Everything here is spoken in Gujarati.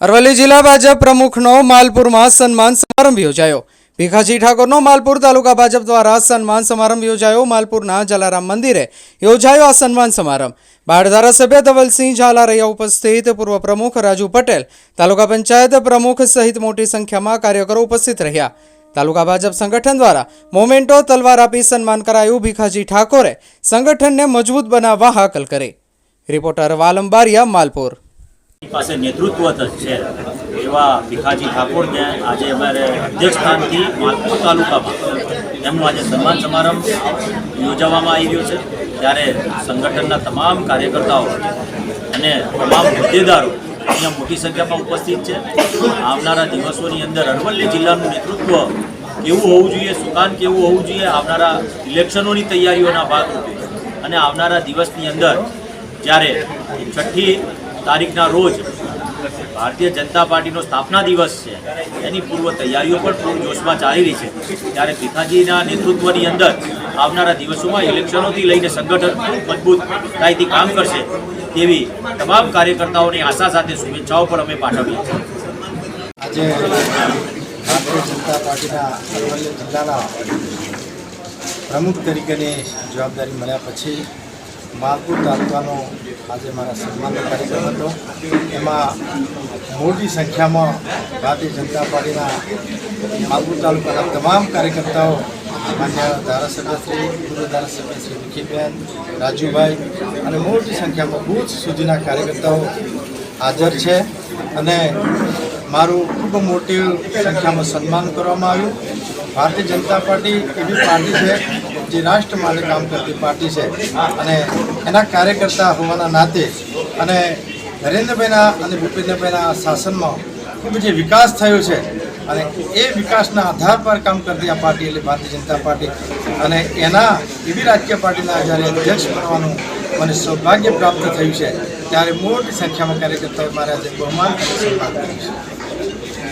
અરવલ્લી જિલ્લા ભાજપ પ્રમુખનો માલપુરમાં સન્માન સમારંભ યોજાયો. ભીખાજી ઠાકોરનો માલપુર તાલુકા ભાજપ દ્વારા સન્માન સમારંભ યોજાયો. માલપુરના જલારામ મંદિરે યોજાયો આ સન્માન સમારંભ. બાળ ધારાસભ્ય ધવલસિંહ ઝાલારૈયા ઉપસ્થિત, પૂર્વ પ્રમુખ રાજુ પટેલ, તાલુકા પંચાયત પ્રમુખ સહિત મોટી સંખ્યામાં કાર્યકરો ઉપસ્થિત રહ્યા. તાલુકા ભાજપ સંગઠન દ્વારા મોમેન્ટો તલવાર આપી સન્માન કરાયું. ભીખાજી ઠાકોરે સંગઠનને મજબૂત બનાવવા હાકલ કરી. રિપોર્ટર વાલમ બારિયા માલપુર. પાસે નેતૃત્વ છે એવા ભીખાજી ઠાકોરને આજે અમારે અધ્યક્ષ સ્થાનથી માલપુર તાલુકામાં એમનું આજે સન્માન સમારંભ યોજવામાં આવી રહ્યો છે. ત્યારે સંગઠનના તમામ કાર્યકર્તાઓ અને તમામ હોદ્દેદારો અહીંયા મોટી સંખ્યામાં ઉપસ્થિત છે. આવનારા દિવસોની અંદર અરવલ્લી જિલ્લાનું નેતૃત્વ કેવું હોવું જોઈએ, સુકાન કેવું હોવું જોઈએ, આવનારા ઇલેક્શનોની તૈયારીઓના ભાગરૂપે અને આવનારા દિવસની અંદર જ્યારે છઠ્ઠી તારીખના રોજ ભારતીય જનતા પાર્ટીનો સ્થાપના દિવસ છે. એની પૂર્વ તૈયારીઓ પણ પૂર જોશમાં ચાલી રહી છે. ત્યારે ભીખાજીના નેતૃત્વની અંદર આવનારા દિવસોમાં ઇલેક્શનોથી લઈને સંગઠન ખૂબ મજબૂતાઈથી કામ કરશે તેવી તમામ કાર્યકર્તાઓની આશા સાથે શુભેચ્છાઓ પણ અમે પાઠવીએ આજે ભારતીય જનતા પાર્ટીના અરવલ્લી જિલ્લાના પ્રમુખ તરીકેની જવાબદારી મળ્યા પછી માલપુર તાલુકાનો આજે મારા સન્માનનો કાર્યક્રમ હતો. એમાં મોટી સંખ્યામાં ભારતીય જનતા પાર્ટીના માલપુર તાલુકાના તમામ કાર્યકર્તાઓ, માન્ય ધારાસભ્યશ્રી પૂર્વ ધારાસભ્ય શ્રી વિખીબેન, રાજુભાઈ અને મોટી સંખ્યામાં બુથ સુધીના કાર્યકર્તાઓ હાજર છે અને મારું ખૂબ મોટી સંખ્યામાં સન્માન કરવામાં આવ્યું. ભારતીય જનતા પાર્ટી એવી પાર્ટી છે જે રાષ્ટ્ર માટે કામ કરતી પાર્ટી છે અને એના કાર્યકર્તા હોવાના નાતે અને નરેન્દ્રભાઈના અને ભૂપેન્દ્રભાઈના શાસનમાં ખૂબ જે વિકાસ થયો છે અને એ વિકાસના આધાર પર કામ કરતી આ પાર્ટી એટલે ભારતીય જનતા પાર્ટી અને એના એવી રાજકીય પાર્ટીના જ્યારે અધ્યક્ષ બનવાનું મને સૌભાગ્ય પ્રાપ્ત થયું છે, ત્યારે મોટી સંખ્યામાં કાર્યકર્તાઓ મારે આજે બહુમાન અને કર્યું છે.